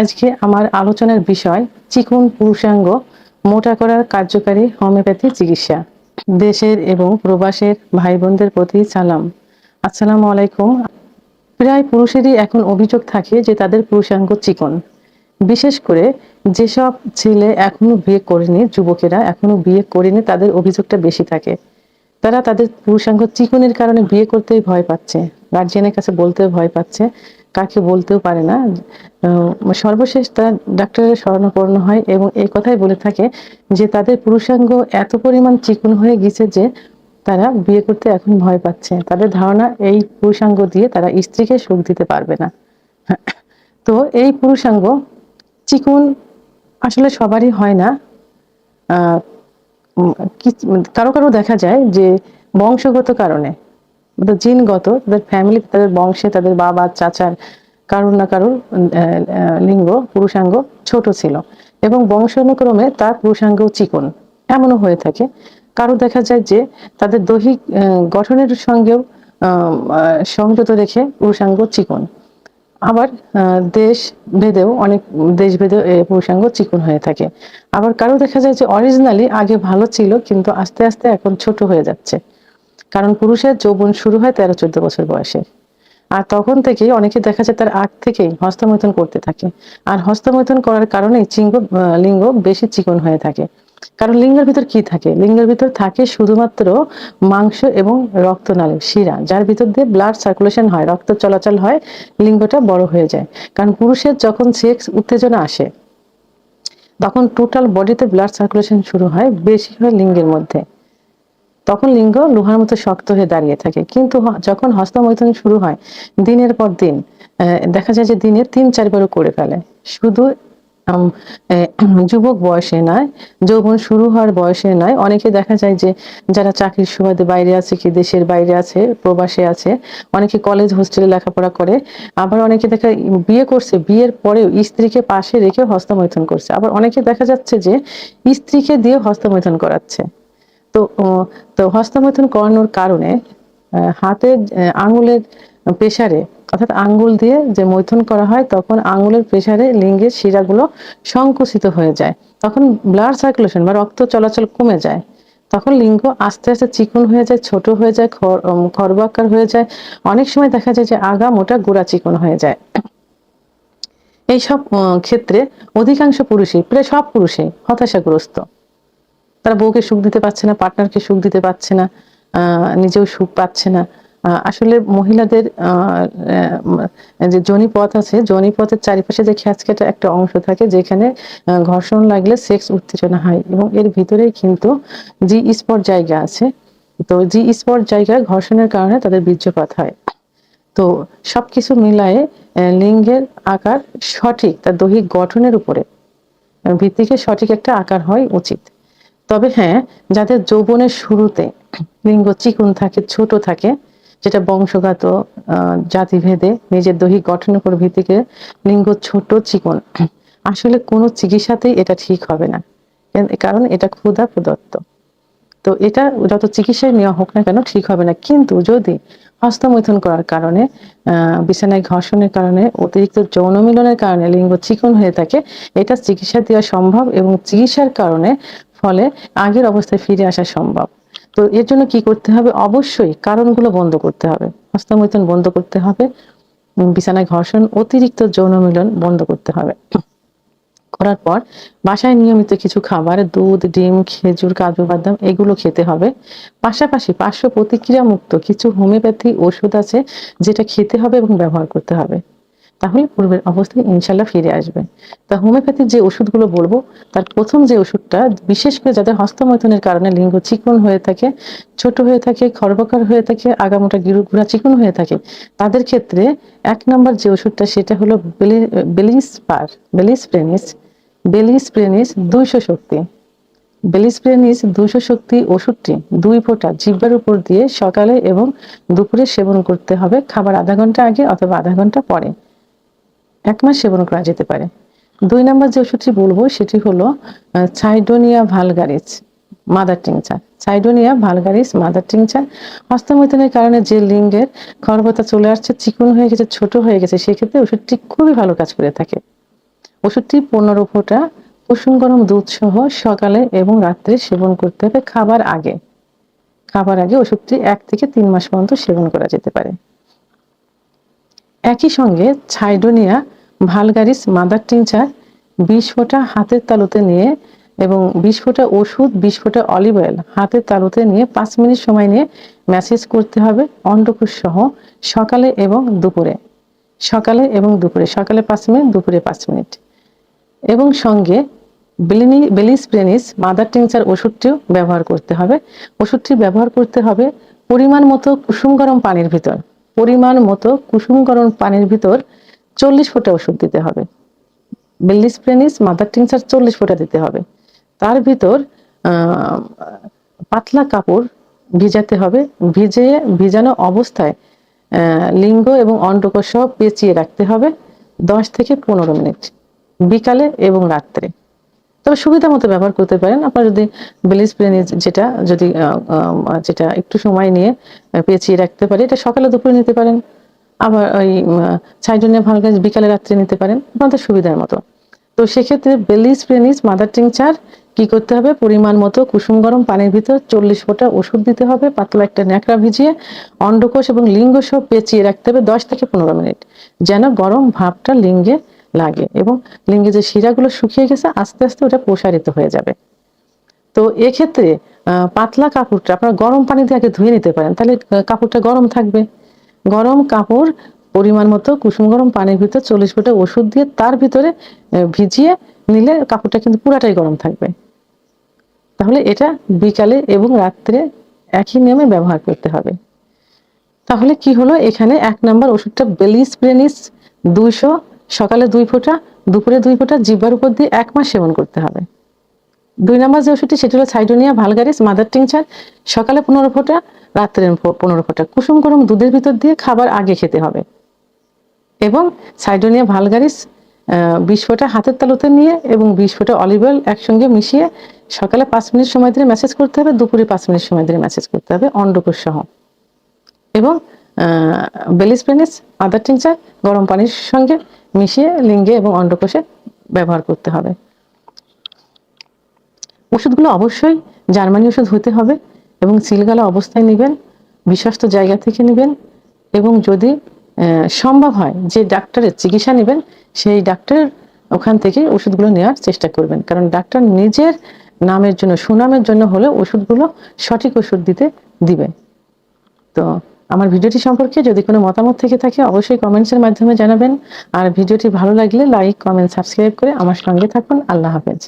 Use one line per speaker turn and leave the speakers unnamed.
আজকে আমার আলোচনার বিষয় চিকুন পুরুষাঙ্গ, মোটা করার কার্যকারী হোমিওপ্যাথি চিকিৎসা। দেশের এবং প্রবাসের ভাই বোনদের প্রতি সালাম। আসসালামু আলাইকুম। প্রায় পুরুষেরই এখন অভিযোগ থাকে যে তাদের পুরুষাঙ্গ চিকন। বিশেষ করে যেসব ছেলে এখনও বিয়ে করেনি, যুবকেরা এখনও বিয়ে করেনি, তাদের অভিযোগটা বেশি থাকে। তারা তাদের পুরুষাঙ্গ চিকনের কারণে বিয়ে করতেই ভয় পাচ্ছে। গার্জিয়ানের কাছে বলতেও ভয় পাচ্ছে। কাকে বলতেও পারে না। সর্বশেষ তারা ডাক্তারের শরণাপন্ন হয় এবং এই কথাই বলে থাকে যে তাদের পুরুষাঙ্গ এত পরিমাণ চিকন হয়ে গেছে যে তারা বিয়ে করতে এখন ভয় পাচ্ছে। তাদের ধারণা এই পুরুষাঙ্গ দিয়ে তারা স্ত্রীকে সুখ দিতে পারবে না। তো এই পুরুষাঙ্গ চিকন আসলে সবারই হয় না। কারও কারও দেখা যায় যে বংশগত কারণে জিনগত, তাদের ফ্যামিলি তাদের বংশে, তাদের বাবা, চাচার কারোর না কারোর লিঙ্গ, পুরুষাঙ্গ ছোট ছিল এবং বংশানুক্রমে তার পুরুষাঙ্গ চিকন। এমনও হয়ে থাকে। কারও দেখা যায় যে তাদের দৈহিক গঠনের সঙ্গেও সংযত রেখে পুরুষাঙ্গ চিকন। আবার দেশ ভেদেও অনেক, দেশ ভেদেও পুরুষাঙ্গ চিকন হয়ে থাকে। আবার কারও দেখা যায় যে অরিজিনালি আগে ভালো ছিল, কিন্তু আস্তে আস্তে এখন ছোট হয়ে যাচ্ছে। কারণ পুরুষের যৌবন শুরু হয় তেরো চোদ্দ বছর বয়সে। আর তখন থেকেই অনেকে দেখা যায় তার আগ থেকেই হস্তমৈথুন করতে থাকে। আর হস্তমৈথুন করার কারণে চিঙ্গ লিঙ্গ বেশি চিকন হয়ে থাকে। কারণ লিঙ্গের ভিতর কি থাকে? লিঙ্গের ভিতর থাকে শুধুমাত্র মাংস এবং রক্তনালী, শিরা, যার ভিতর দিয়ে ব্লাড সার্কুলেশন হয়, রক্ত চলাচল হয়, লিঙ্গটা বড় হয়ে যায়। কারণ পুরুষের যখন সেক্স উত্তেজনা আসে, তখন টোটাল বডিতে ব্লাড সার্কুলেশন শুরু হয় বেশি হয় লিঙ্গের মধ্যে। তখন লিঙ্গ লোহার মতো শক্ত হয়ে দাঁড়িয়ে থাকে। কিন্তু যখন হস্তমৈথুন শুরু হয়, দিনের পর দিন দেখা যায় যে দিনে তিন চারবারও করে ফেলে। শুধু যুবক বয়সে নয়, যৌবন শুরু হওয়ার বয়সে নয়। অনেকে দেখা যায় যে যারা চাকরির সুবাদে বাইরে আছে কি দেশের বাইরে আছে, প্রবাসে আছে, অনেকে কলেজ হোস্টেলে লেখাপড়া করে, আবার অনেকে দেখা বিয়ে করছে, বিয়ের পরেও স্ত্রীকে পাশে রেখে হস্তমৈথন করছে। আবার অনেকে দেখা যাচ্ছে যে স্ত্রীকে দিয়ে হস্তমৈথন করাচ্ছে। তো তো হস্তমৈথন করানোর কারণে হাতের আঙুলের প্রেসারে অর্থাৎ আঙ্গুল দিয়ে যে মৈথুন করা হয়, তখন আঙ্গুলের প্রেসারে লিঙ্গের শিরাগুলো সংকুচিত হয়ে যায়। তখন ব্লাড সার্কুলেশন বা রক্ত চলাচল কমে যায়। তখন লিঙ্গ আস্তে আস্তে চিকন হয়ে যায়, ছোট হয়ে যায় খর্বাকার হয়ে যায়। অনেক সময় দেখা যায় যে আগা মোটা গোড়া চিকন হয়ে যায়। এইসব ক্ষেত্রে অধিকাংশ পুরুষই, প্রায় সব পুরুষই হতাশাগ্রস্ত। তারা বউকে সুখ দিতে পারছে না পার্টনারকে সুখ দিতে পারছে না নিজেও সুখ পাচ্ছে না। আসলে মহিলাদের যে জনিপথ আছে জনিপথের চারিপাশে যে খ্যাচকেটা একটা অংশ থাকে, যেখানে ঘর্ষণ লাগলে সেক্স উত্তেজনা হয় এবং এর ভিতরেই কিন্তু জি স্পট জায়গা আছে। তো জি স্পট জায়গায় ঘর্ষণের কারণে তাদের বীর্যপাত হয়। তো সবকিছু মিলায়ে লিঙ্গের আকার সঠিক, তার দৈহিক গঠনের উপরে ভিত্তিকে সঠিক একটা আকার হয় উচিত। তবে হ্যাঁ যাদের যৌবনের শুরুতে লিঙ্গ চিকুন থাকে, ছোট থাকে যেটা বংশগত জাতিভেদে নিজের দৈহিক গঠনের উপর ভিত্তিকে লিঙ্গ ছোট চিকন। আসলে কোনো চিকিৎসাতেই এটা ঠিক হবে না কারণ এটা ক্ষুধা প্রদত্ত। তো এটা যত চিকিৎসায় নেওয়া হোক না কেন ঠিক হবে না। কিন্তু যদি হস্তমৈথুন করার কারণে বিছানায় ঘর্ষণের কারণে, অতিরিক্ত যৌন মিলনের কারণে লিঙ্গ চিকন হয়ে থাকে, এটা চিকিৎসা দেওয়া সম্ভব এবং চিকিৎসার কারণে ফলে আগের অবস্থায় ফিরে আসা সম্ভব। তো এর জন্য কি করতে হবে? অবশ্যই কারণগুলো বন্ধ করতে হবে। হস্তমৈথুন বন্ধ করতে হবে। বিছানায় ঘর্ষণ, অতিরিক্ত যৌন মিলন বন্ধ করতে হবে। করার পর বাসায় নিয়মিত কিছু খাবার, দুধ, ডিম, খেজুর, কাজু বাদাম এগুলো খেতে হবে। পাশাপাশি পার্শ্ব প্রতিক্রিয়া মুক্ত কিছু হোমিওপ্যাথি ওষুধ আছে যেটা খেতে হবে এবং ব্যবহার করতে হবে। তাহলে পূর্বের অবস্থায় ইনশাল্লাহ ফিরে আসবে। তা হোমিওপ্যাথির যে ওষুধগুলো বলব, তার প্রথম যে ওষুধটা, বিশেষ করে যাদের হস্তমৈথুনের কারণে লিঙ্গ চিকন হয়ে থাকে, ছোট হয়ে থাকে, খর্বকার হয়ে থাকে, আগামোটা গিরু গুড়া চিকন হয়ে থাকে, তাদের ক্ষেত্রে এক নম্বর যে ওষুধটা, সেটা হলো বেলিস পার বেলিস প্রেনিস বেলিস প্রেনিস দুইশো শক্তি। বেলিসপ্রেনিস দুশো শক্তি ওষুধটি দুই ফোঁটা জিহ্বার উপর দিয়ে সকালে এবং দুপুরে সেবন করতে হবে, খাবার আধা ঘণ্টা আগে অথবা আধা ঘণ্টা পরে। এক মাস সেবন করা যেতে পারে। দুই নম্বর যে ওষুধটি বলব, সেটি হলো Cydonia vulgaris mother tincture Cydonia vulgaris mother tincture হস্তমৈথুনের কারণে যে লিঙ্গের খর্বতা চলে আসছে, চিকন হয়ে গেছে, ছোট হয়ে গেছে, সেক্ষেত্রে ওষুধটি খুবই ভালো কাজ করে থাকে। ওষুধটি পনেরো ফোঁটা কুসুম গরম দুধ সহ সকালে এবং রাত্রে সেবন করতে হবে খাবার আগে। খাবার আগে ওষুধটি এক থেকে তিন মাস পর্যন্ত সেবন করা যেতে পারে। একই সঙ্গে ছাইডোনিয়া ভালগারিস মাদার টিনচার বিশ ফোঁটা হাতের তালুতে নিয়ে এবং বিশ ফোঁটা ওষুধ, বিশ ফোঁটা অলিভ অয়েল হাতের তালুতে নিয়ে পাঁচ মিনিট সময় নিয়ে ম্যাসেজ করতে হবে অন্ডকোষ সহ সকালে এবং দুপুরে। সকালে এবং দুপুরে, সকালে পাঁচ মিনিট, দুপুরে পাঁচ মিনিট। এবং সঙ্গে বেলিনি, বেলিসপ্রেনিস মাদার টিংচার ওষুধটিও ব্যবহার করতে হবে। ওষুধটি ব্যবহার করতে হবে পরিমাণ মতো কুসুম গরম পানির ভিতর। পরিমাণ মতো কুসুম গরম পানির ভিতর চল্লিশ ফোঁটা ওষুধ দিতে হবে। বেলিসপ্রেনিস মাদার টিংচার চল্লিশ ফোঁটা দিতে হবে। তার ভিতর পাতলা কাপড় ভিজাতে হবে। ভিজে, ভিজানো অবস্থায় লিঙ্গ এবং অন্ডকোষ পেঁচিয়ে রাখতে হবে দশ থেকে পনেরো মিনিট, বিকালে এবং রাত্রে। তবে সুবিধা মতো ব্যবহার করতে পারেন। আপনার যদি বেলিস প্রেনিস যেটা, যদি যেটা একটু সময় নিয়ে পেঁচিয়ে রাখতে পারে, এটা সকালে দুপুরে নিতে পারেন। আবার ওই ছাইডোনিয়া ভালো গাছ বিকালে রাত্রে নিতে পারেন, আপনাদের সুবিধার মতো। তো সেক্ষেত্রে বেলিস প্রেনিস মাদার টিংচার কি করতে হবে? পরিমাণ মতো কুসুম গরম পানির ভিতর চল্লিশ ফোঁটা ওষুধ দিতে হবে, পাতলা একটা ন্যাকড়া ভিজিয়ে অন্ডকোষ এবং লিঙ্গ সব পেঁচিয়ে রাখতে হবে দশ থেকে পনেরো মিনিট, যেন গরম ভাবটা লিঙ্গে লাগে এবং লিঙ্গে যে শিরাগুলো শুকিয়ে গেছে, আস্তে আস্তে ওটা প্রসারিত হয়ে যাবে। তো এক্ষেত্রে পাতলা কাপড়টা আপনারা গরম পানি দিয়ে আগে ধুয়ে নিতে পারেন, তাহলে কাপড়টা গরম থাকবে। গরম কাপড়, পরিমাণ মতো কুসুম গরম পানির ভিতর চল্লিশ ফোঁটা ওষুধ দিয়ে তার ভিতরে ভিজিয়ে নিলে কাপড়টা কিন্তু পুরাটাই গরম থাকবে। তাহলে এটা বিকালে এবং রাত্রে একই নিয়মে ব্যবহার করতে হবে। তাহলে কি হলো? এখানে এক নাম্বার ওষুধটা বেলিস প্রেনিস দুইশো, সকালে দুই ফোঁটা, দুপুরে দুই ফোঁটা, জিব্বার উপর দিয়ে এক মাস সেবন করতে হবে। দুই নম্বর যে ওষুধটি, সেটি হলো সাইডোনিয়া ভালগারিস মাদার টিংচার, সকালে পনেরো ফোঁটা রাত্রে প- পনেরো ফোঁটা। কুসুম গরম দুধের ভিতর দিয়ে খাবার আগে খেতে হবে। এবং সাইডোনিয়া ভালগারিস বিশ ফোঁটা হাতের তালুতে নিয়ে এবং বিশ ফোঁটা অলিভ অয়েল একসঙ্গে মিশিয়ে সকালে পাঁচ মিনিট সময় ধরে মেসেজ করতে হবে, দুপুরে পাঁচ মিনিট সময় ধরে মেসেজ করতে হবে অন্ডকোষ সহ। এবং বেলিস পেনিস আদার টিংচার গরম পানির সঙ্গে মিশিয়ে লিঙ্গে এবং অন্ডকোষে ব্যবহার করতে হবে। ওষুধগুলো অবশ্যই জার্মানি ওষুধ হতে হবে। এবং সিলগালা অবস্থায় নেবেন বিশ্বস্ত জায়গা থেকে নেবেন এবং যদি সম্ভব হয় যে ডাক্তারের চিকিৎসা নেবেন, সেই ডাক্তারের ওখান থেকে ওষুধগুলো নেওয়ার চেষ্টা করবেন। কারণ ডাক্তার নিজের নামের জন্য, সুনামের জন্য হলে ওষুধগুলো সঠিক ওষুধ দিতে দিবে। তো আমার ভিডিওটি সম্পর্কে যদি কোনো মতামত থেকে থাকে, অবশ্যই কমেন্টসের মাধ্যমে জানাবেন। আর ভিডিওটি ভালো লাগলে লাইক, কমেন্ট, সাবস্ক্রাইব করে আমার সঙ্গে থাকুন। আল্লাহ হাফেজ।